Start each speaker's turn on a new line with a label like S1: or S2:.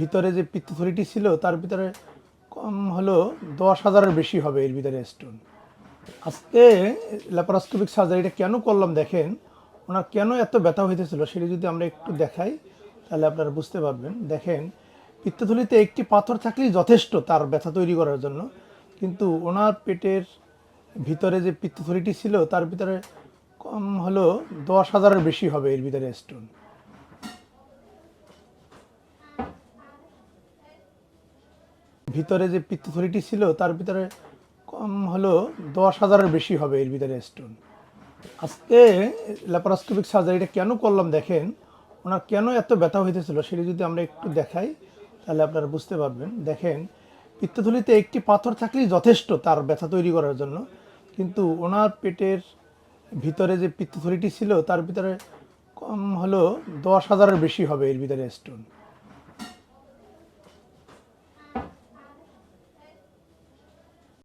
S1: ভিতরে যে পিত্তথলিটি ছিল, তার ভিতরে কম হলো দশ হাজারের বেশি হবে এর ভিতরে স্টোন আজকে ল্যাপারোস্কোপিক সার্জারিটা কেন করলাম দেখেন, ওনার কেন এত ব্যথা হইতেছিল সেটা যদি আমরা একটু দেখাই, তাহলে আপনারা বুঝতে পারবেন। দেখেন, পিত্তথলিতে একটি পাথর থাকলেই যথেষ্ট তার ব্যথা তৈরি করার জন্য, কিন্তু ওনার পেটের ভিতরে যে পিত্তথলিটি ছিল, তার ভিতরে কম হলো দশ হাজারের বেশি হবে এর ভিতরে স্টোন ভিতরে যে পিত্তথলিটি ছিল, তার ভিতরে কম হলো দশ হাজারের বেশি হবে এর ভিতরে স্টোন আজকে ল্যাপারোস্কোপিক সার্জারিটা কেন করলাম দেখেন, ওনার কেন এত ব্যথা হইতেছিল সেটা যদি আমরা একটু দেখাই, তাহলে আপনারা বুঝতে পারবেন। দেখেন, পিত্তথলিতে একটি পাথর থাকলেই যথেষ্ট তার ব্যথা তৈরি করার জন্য, কিন্তু ওনার পেটের ভিতরে যে পিত্তথলিটি ছিল, তার ভিতরে কম হলো দশ হাজারের বেশি হবে এর ভিতরে স্টোন